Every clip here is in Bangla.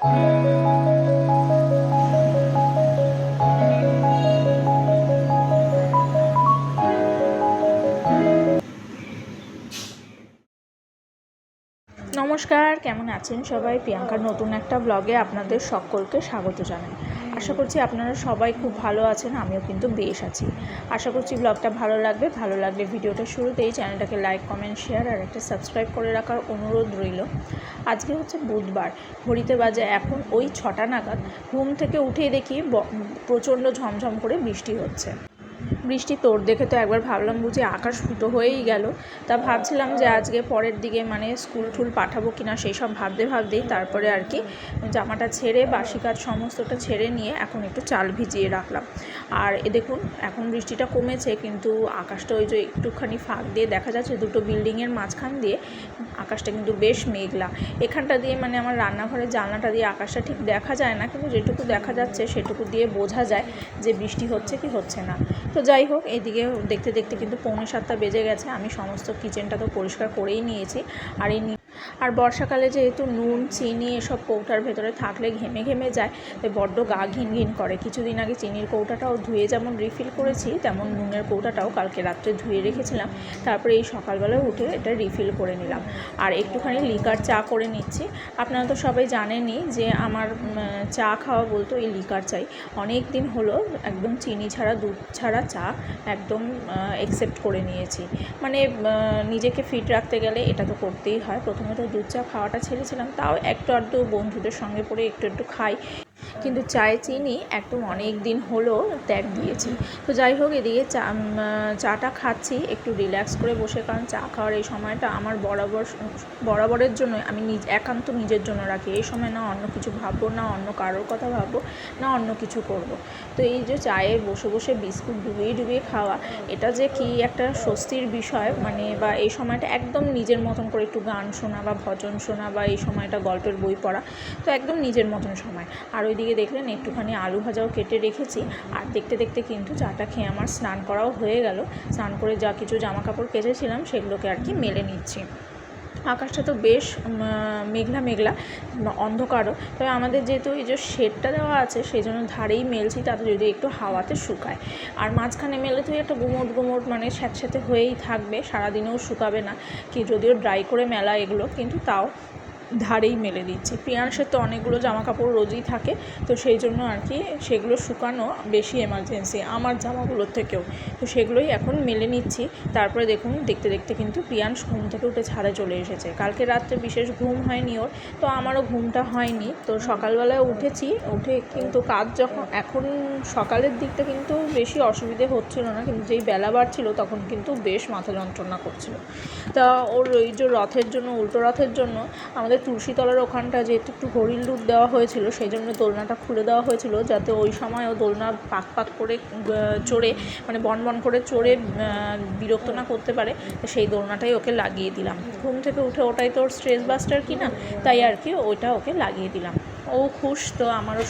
নমস্কার কেমন আছেন সবাই? প্রিয়াঙ্কার নতুন একটা ব্লগে আপনাদের সকলকে স্বাগত জানাই। আশা করছি আপনারা সবাই খুব ভালো আছেন, আমিও কিন্তু বেশ আছি। আশা করছি ব্লগটা ভালো লাগবে, ভালো লাগলে ভিডিওটা শুরুতেই চ্যানেলটাকে লাইক কমেন্ট শেয়ার আর একটা সাবস্ক্রাইব করে রাখার অনুরোধ রইল। আজকে হচ্ছে বুধবার, ঘড়িতে বাজে এখন ওই ছটা নাগাদ, ঘুম থেকে উঠেই দেখি প্রচণ্ড ঝমঝম করে বৃষ্টি হচ্ছে। বৃষ্টি তোর দেখে তো একবার ভাবলাম বুঝি আকাশ ফুটো হয়েই গেল। তা ভাবছিলাম যে আজকে পরের দিকে মানে স্কুল টুল পাঠাবো কিনা সেই সব ভাবতে ভাবতেই তারপরে আর কি জামাটা ছেড়ে, বাসি কাজ সমস্তটা ছেড়ে নিয়ে এখন একটু চাল ভিজিয়ে রাখলাম। আর এ দেখুন, এখন বৃষ্টিটা কমেছে কিন্তু আকাশটা ওই যে একটুখানি ফাঁক দিয়ে দেখা যাচ্ছে দুটো বিল্ডিংয়ের মাঝখান দিয়ে আকাশটা কিন্তু বেশ মেঘলা। এখানটা দিয়ে মানে আমার রান্নাঘরের জানলাটা দিয়ে আকাশটা ঠিক দেখা যায় না, কিন্তু যেটুকু দেখা যাচ্ছে সেটুকু দিয়ে বোঝা যায় যে বৃষ্টি হচ্ছে কি হচ্ছে না। তো যাই হোক, এদিকে দেখতে দেখতে কিন্তু পৌনে সাতটা বেজে গেছে। আমি সমস্ত কিচেনটা তো পরিষ্কার করেই নিয়েছি। আর এই আর বর্ষাকালে যেহেতু নুন, চিনি এসব কৌটার ভেতরে থাকলে ঘেমে ঘেমে যায়, তাই বড্ড গা ঘিন ঘিন করে। কিছুদিন আগে চিনির কৌটাটাও ধুয়ে যেমন রিফিল করেছি, তেমন নুনের কৌটাটাও কালকে রাত্রে ধুয়ে রেখেছিলাম। তারপরে এই সকালবেলা উঠে এটা রিফিল করে নিলাম। আর একটুখানি লিকার চা করে নিচ্ছি। আপনারা তো সবাই জানেনই যে আমার চা খাওয়া বলতো এই লিকার চাই। অনেক দিন হলো একদম চিনি ছাড়া, দুধ ছাড়া চা একদম একসেপ্ট করে নিয়েছি। মানে নিজেকে ফিট রাখতে গেলে এটা তো করতেই হয়। প্রথমে দুধ চা খাওয়াটা ছেড়েছিলাম তাও একটু আধটু বন্ধুদের সঙ্গে পড়ে একটু একটু খাই। কিন্তু চায়ে চিনি একদম অনেক দিন হলো ত্যাগ দিয়েছি। তো যাই হোক, এদিকে চা চাটা খাচ্ছি, একটু রিল্যাক্স করে বসে, কারণ চা খাওয়ার এই সময়টা আমার বরাবর, বরাবরের জন্য আমি নিজ, একান্ত নিজের জন্য রাখি। এই সময় না অন্য কিছু ভাববো, না অন্য কারোর কথা ভাববো, না অন্য কিছু করব। তো এই যে চায়ে বসে বসে বিস্কুট ডুবিয়ে ডুবিয়ে খাওয়া, এটা যে কি একটা স্বস্তির বিষয় মানে বা এই সময়টা একদম নিজের মতন করে একটু গান শোনা বা ভজন শোনা বা এই সময়টা গল্পের বই পড়া, তো একদম নিজের মতন সময়। আর ওইদিকে দেখলেন একটুখানি আলু ভাজাও কেটে রেখেছি। আর দেখতে দেখতে কিন্তু চাটা খেয়ে আমার স্নান করাও হয়ে গেল। স্নান করে যা কিছু জামা কাপড় কেচেছিলাম সেগুলোকে আর কি মেলে নিচ্ছি। আকাশটা তো বেশ মেঘলা মেঘলা, অন্ধকারও। তবে আমাদের যেহেতু এই যে শেডটা দেওয়া আছে সেই জন্য ধারেই মেলছি, তাতে যদি একটু হাওয়াতে শুকায়। আর মাঝখানে মেলে তো একটা গুমোট গুমোট মানে স্যাঁতস্যাঁতে হয়েই থাকবে, সারাদিনেও শুকাবে না, কি যদিও ড্রাই করে মেলা এগুলো, কিন্তু তাও ধারেই মেলে দিচ্ছি। প্রিয়াংশের তো অনেকগুলো জামা কাপড় রোজই থাকে, তো সেই জন্য আর কি সেগুলো শুকানো বেশি এমার্জেন্সি আমার জামাগুলোর থেকেও। তো সেগুলোই এখন মেলে নিচ্ছি। তারপরে দেখুন, দেখতে দেখতে কিন্তু প্রিয়াংশ ঘুম থেকে উঠে ছাদে চলে এসেছে। কালকে রাত্রে বিশেষ ঘুম হয়নি ওর, তো আমারও ঘুমটা হয়নি। তো সকালবেলায় উঠেছি, উঠে কিন্তু কাজ যখন, এখন সকালের দিকটা কিন্তু বেশি অসুবিধে হচ্ছিল না, কিন্তু যেই বেলা বাড়ছিল তখন কিন্তু বেশ মাথা যন্ত্রণা করছিল। তা ওর ওই যে রথের জন্য, উল্টো রথের জন্য আমাদের তুলসীতলার ওখানটা যেহেতু একটু হরিল দুধ দেওয়া হয়েছিল, সেই জন্য দোলনাটা খুলে দেওয়া হয়েছিল, যাতে ওই সময়ও দোলনা পাক পাক করে চড়ে মানে বন বন করে চড়ে বিরক্ত না করতে পারে, তো সেই দোলনাটাই ওকে লাগিয়ে দিলাম। ঘুম থেকে উঠে ওটাই তো ওর স্ট্রেস বাস্টার কি না তাই আর কি ওইটা ওকে লাগিয়ে দিলাম। ও খুশ, তো আমারও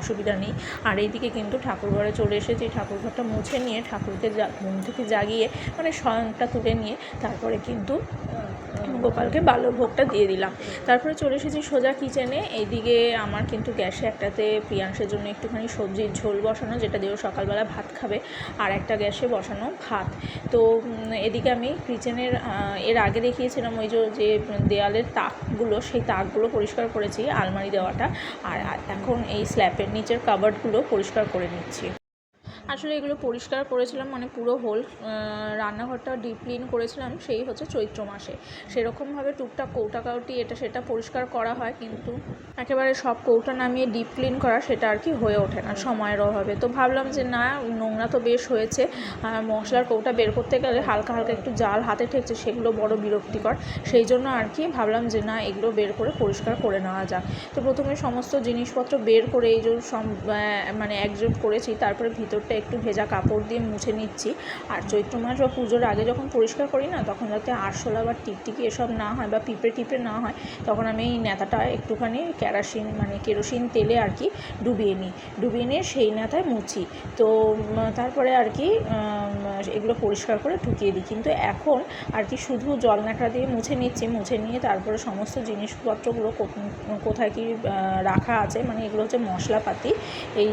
অসুবিধা নেই। আর এইদিকে কিন্তু ঠাকুরঘরে চলে এসেছি, ঠাকুরঘরটা মুছে নিয়ে ঠাকুরকে ঘুম থেকে জাগিয়ে মানে শয়নটা তুলে নিয়ে তারপরে কিন্তু গোপালকে বাল্যভোগটা দিয়ে দিলাম। তারপরে চলে এসেছি সোজা কিচেনে, এইদিকে আমার কিন্তু গ্যাসে একটাতে প্রিয়াংশের জন্য একটুখানি সবজির ঝোল বসানো, যেটা দিয়েও সকালবেলা ভাত খাবে, আর একটা গ্যাসে বসানো ভাত। তো এদিকে আমি কিচেনের এর আগে দেখিয়েছিলাম ওই যে দেয়ালের তাকগুলো, সেই তাকগুলো পরিষ্কার করেছি, আলমারি দেওয়াটা আর আর এখন এই স্ল্যাপের নিচের কাবার্ডগুলো পরিষ্কার করে নিচ্ছি। আসলে এগুলো পরিষ্কার করেছিলাম মানে পুরো হোল রান্নাঘরটা ডিপ ক্লিন করেছিলাম সেই হচ্ছে চৈত্র মাসে। সেরকমভাবে টুকটাক কৌটা কাউটি এটা সেটা পরিষ্কার করা হয় কিন্তু একেবারে সব কৌটা নামিয়ে ডিপ ক্লিন করা সেটা আর কি হয়ে ওঠে না সময়ের অভাবে। তো ভাবলাম যে না নোংরা তো বেশ হয়েছে মশলার কৌটা বের করতে গেলে হালকা হালকা একটু জাল হাতে ঠেকছে সেগুলো বড় বিরক্তিকর। সেই জন্য আর কি ভাবলাম যে না এগুলো বের করে পরিষ্কার করে নেওয়া যাক। তো প্রথমে সমস্ত জিনিসপত্র বের করে এই যে আহ, মানে একজোট করেছি তারপরে ভিতরটা চারিদিকটা একটু ভেজা কাপড় দিয়ে মুছে নিচ্ছি। আর চৈত্র মাস বা পুজোর আগে যখন পরিষ্কার করি না, তখন যাতে আরশোলা বা টিকটিকি এসব না হয় বা পিঁপড়ে টিপড়ে না হয়, তখন আমি এই নেতাটা একটুখানি কেরাসিন মানে কেরোসিন তেলে আর কি ডুবিয়ে নিই। ডুবিয়ে নিয়ে সেই নেতায় মুছি। তো তারপরে আর কি এগুলো পরিষ্কার করে ঢুকিয়ে দিই। কিন্তু এখন আর কি শুধু জল ন্যাকড়া দিয়ে মুছে নিচ্ছি, মুছে নিয়ে তারপরে সমস্ত জিনিসপত্রগুলো কোথায় কি রাখা আছে মানে এগুলো হচ্ছে মশলাপাতি। এই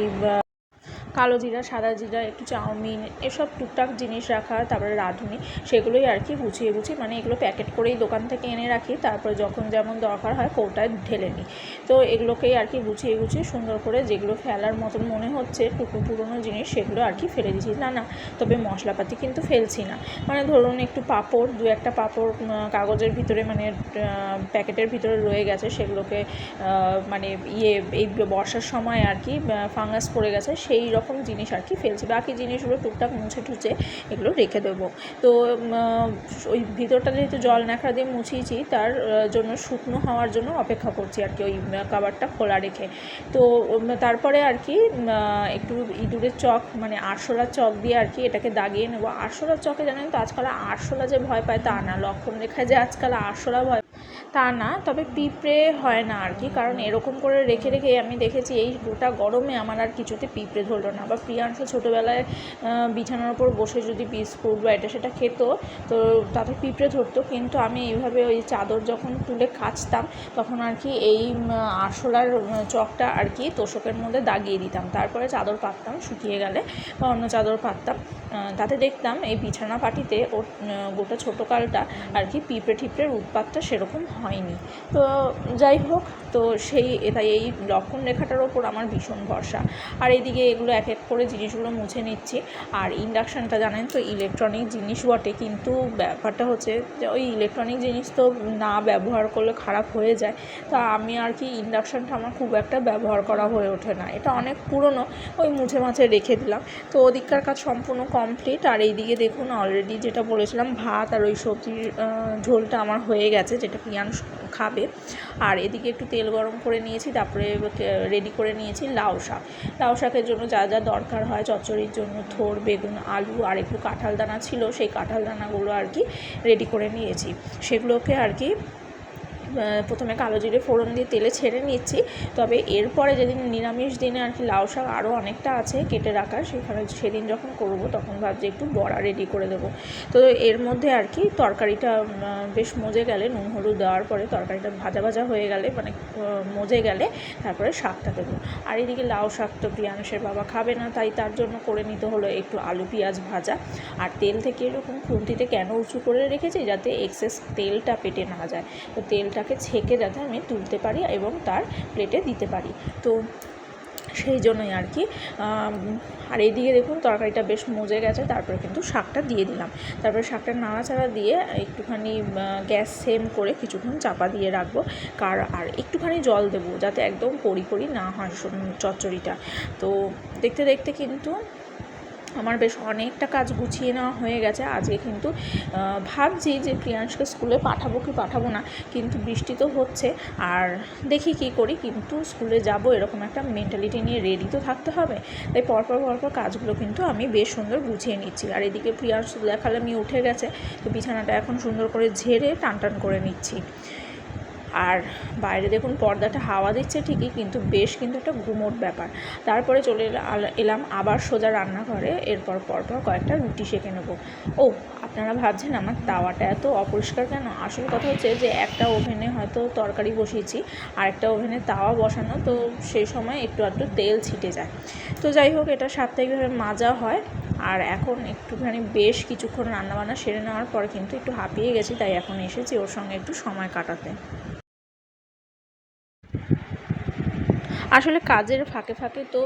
কালো জিরা, সাদা জিরা, একটু চাউমিন, এসব টুকটাক জিনিস রাখা, তারপরে রাঁধুনি, সেগুলোই আর কি গুছিয়ে গুছিয়ে মানে এগুলো প্যাকেট করেই দোকান থেকে এনে রাখি, তারপরে যখন যেমন দরকার হয় কৌটায় ঢেলে নিই। তো এগুলোকেই আর কি গুছিয়ে গুছিয়ে সুন্দর করে যেগুলো ফেলার মতন মনে হচ্ছে টুকু পুরনো জিনিস, সেগুলো আর কি ফেলে দিচ্ছি না না, তবে মশলাপাতি কিন্তু ফেলছি না। মানে ধরুন একটু পাঁপড়, দু একটা পাঁপড় কাগজের ভিতরে মানে প্যাকেটের ভিতরে রয়ে গেছে, সেগুলোকে মানে ইয়ে এই বর্ষার সময় আর কি ফাঙ্গাস পড়ে গেছে, সেই রকম জিনিস আর কি ফেলছি। বাকি জিনিসগুলো টুকটাক মুছে টুছে এগুলো রেখে দেবো। তো ওই ভিতরটা যেহেতু জল ন্যাকড়া দিয়ে মুছিয়েছি, তার জন্য শুকনো হওয়ার জন্য অপেক্ষা করছি আর কি ওই কাবারটা খোলা রেখে। তো তারপরে আর কি একটু ইঁদুরের চক মানে আরশোলার চক দিয়ে আর কি এটাকে দাগিয়ে নেব। আরশোলার চকে জানেন তো আজকাল আরশোলা যে ভয় পায় তা না। লক্ষণ রেখায় যে আজকাল আরশোলা ভয় তা না, তবে পিঁপড়ে হয় না আর কি। কারণ এরকম করে রেখে রেখে আমি দেখেছি এই গোটা গরমে আমার আর কিছুতে পিঁপড়ে ধরলো না। বা প্রিয়াংশ ছোটোবেলায় বিছানার ওপর বসে যদি বিস্কুট বা এটা সেটা খেত, তো তাতে পিঁপড়ে ধরতো। কিন্তু আমি এইভাবে ওই চাদর যখন তুলে কাচতাম তখন আর কি এই আরশোলার চকটা আর কি তোষকের মধ্যে দাগিয়ে দিতাম। তারপরে চাদর পাততাম, শুকিয়ে গেলে বা অন্য চাদর পাততাম। তাতে দেখতাম এই বিছানা পাটিতে ওর গোটা ছোটো কালটা আর কি পিঁপড়ে টিপড়ের উৎপাতটা সেরকম হয়নি। তো যাই হোক, তো সেই তাই এই লক্ষণ রেখাটার ওপর আমার ভীষণ ভরসা। আর এদিকে এগুলো এক এক করে জিনিসগুলো মুছে নিচ্ছি। আর ইন্ডাকশানটা জানেন তো, ইলেকট্রনিক জিনিস বটে, কিন্তু ব্যাপারটা হচ্ছে যে ওই ইলেকট্রনিক জিনিস তো না ব্যবহার করলে খারাপ হয়ে যায়। তা আমি আর কি ইন্ডাকশানটা আমার খুব একটা ব্যবহার করা হয়ে ওঠে না। এটা অনেক পুরনো, ওই মুছে মাছে রেখে দিলাম। তো ওদিককার কাজ সম্পূর্ণ কমপ্লিট। আর এইদিকে দেখুন অলরেডি যেটা বলেছিলাম, ভাত আর ওই সবজির ঝোলটা আমার হয়ে গেছে, যেটা পিয়ান খাবে। আর এদিকে একটু তেল গরম করে নিয়েছি, তারপরে রেডি করে নিয়েছি লাউ শাক। লাউ শাকের জন্য যা যা দরকার হয়, চচ্চড়ির জন্য থোর, বেগুন, আলু আর একটু কাঁঠাল দানা ছিল, সেই কাঁঠাল দানাগুলো আর কি রেডি করে নিয়েছি। সেগুলোকে আর কি প্রথমে কালো জিরে ফোড়ন দিয়ে তেলে ছেড়ে নিচ্ছি। তবে এরপরে যেদিন নিরামিষ দিনে আর কি লাউ শাক আরও অনেকটা আছে কেটে রাখা সেখানে সেদিন যখন করব তখন ভাবছি একটু বড়া রেডি করে দেবো। তো এর মধ্যে আর কি তরকারিটা বেশ মজে গেলে, নুন, হলুদ দেওয়ার পরে তরকারিটা ভাজা ভাজা হয়ে গেলে মানে মজে গেলে তারপরে শাকটা দেবো। আর এদিকে লাউ শাক তো প্রিয়াংশের বাবা খাবে না, তাই তার জন্য করে নিতে হলো একটু আলু পেঁয়াজ ভাজা। আর তেল থেকে এরকম খুন্তিতে কেন উঁচু করে রেখেছি? যাতে এক্সেস তেলটা পেটে না যায়। তো তেলটাকে ছেঁকে যাতে আমি তুলতে পারি এবং তার প্লেটে দিতে পারি। তো সেই জন্যই আর কি আর এইদিকে দেখুন তরকারিটা বেশ মজে গেছে, তারপরে কিন্তু শাকটা দিয়ে দিলাম। তারপরে শাকটা নাড়াচাড়া দিয়ে একটুখানি গ্যাস সেম করে কিছুক্ষণ চাপা দিয়ে রাখব। কার, আর একটুখানি জল দেবো যাতে একদম পরি পরি না হয় চচ্চড়িটা। তো দেখতে দেখতে কিন্তু আমার বেশ অনেকটা কাজ গুছিয়ে নেওয়া হয়ে গেছে। আজকে কিন্তু ভাবছি যে প্রিয়াংশকে স্কুলে পাঠাবো কি পাঠাবো না, কিন্তু বৃষ্টি তো হচ্ছে। আর দেখি কি করি, কিন্তু স্কুলে যাব এরকম একটা মেন্টালিটি নিয়ে রেডি তো থাকতে হবে। তাই পরপর পরপর কাজগুলো কিন্তু আমি বেশ সুন্দর গুছিয়ে নিচ্ছি। আর এদিকে প্রিয়াংশ দেখালে আমি উঠে গেছে, তো বিছানাটা এখন সুন্দর করে ঝেড়ে টান টান করে নিচ্ছি। আর বাইরে দেখুন পর্দাটা হাওয়া দিচ্ছে ঠিকই, কিন্তু বেশ কিন্তু একটা গুমোট ব্যাপার। তারপরে চলে এলা- এলাম আবার সোজা রান্নাঘরে, এরপর পরপর কয়েকটা রুটি সেঁকে নেব। ও, আপনারা ভাবছেন আমার তাওয়াটা এত অপরিষ্কার কেন? আসল কথা হচ্ছে যে একটা ওভেনে হয়তো তরকারি বসিয়েছি, আর একটা ওভেনে তাওয়া বসানো, তো সেই সময় একটু একটু তেল ছিটে যায়। তো যাই হোক, এটা সাপ্তাহিকভাবে মাজা হয়, আর এখন একটুখানি বেশ কিছুক্ষণ রান্নাবান্না সেরে নেওয়ার পর কিন্তু একটু হাঁপিয়ে গেছি, তাই এখন এসেছি ওর সঙ্গে একটু সময় কাটাতে। আসলে কাজের ফাঁকে ফাঁকে তো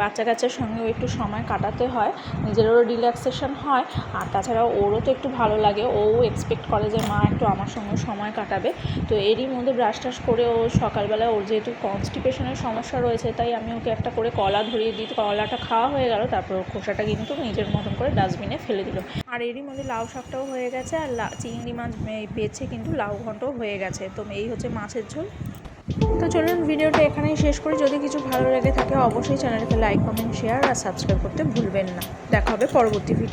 বাচ্চা কাচ্চার সঙ্গেও একটু সময় কাটাতে হয়, নিজেরও রিল্যাক্সেশন হয়, আর তাছাড়া ওরও তো একটু ভালো লাগে, ও এক্সপেক্ট করে যে মা একটু আমার সঙ্গে সময় কাটাবে। তো এরই মধ্যে ব্রাশ টাশ করে ও সকালবেলা ওর যেহেতু কনস্টিপেশনের সমস্যা রয়েছে, তাই আমি ওকে একটা করে কলা ধরিয়ে দিই, কলাটা খাওয়া হয়ে গেল, তারপর খোসাটা কিন্তু নিজের মতন করে ডাস্টবিনে ফেলে দিল। আর এরই মধ্যে লাউ শাকটাও হয়ে গেছে, আর চিংড়ি মাছ বেছে কিন্তু লাউ ঘন্টও হয়ে গেছে। তো এই হচ্ছে মাছের ঝোল। তো চলুন ভিডিওটা এখানেই শেষ করি। যদি কিছু ভালো লেগে থাকে, অবশ্যই চ্যানেলকে লাইক, কমেন্ট, শেয়ার আর সাবস্ক্রাইব করতে ভুলবেন না। দেখা হবে পরবর্তী ভিডিও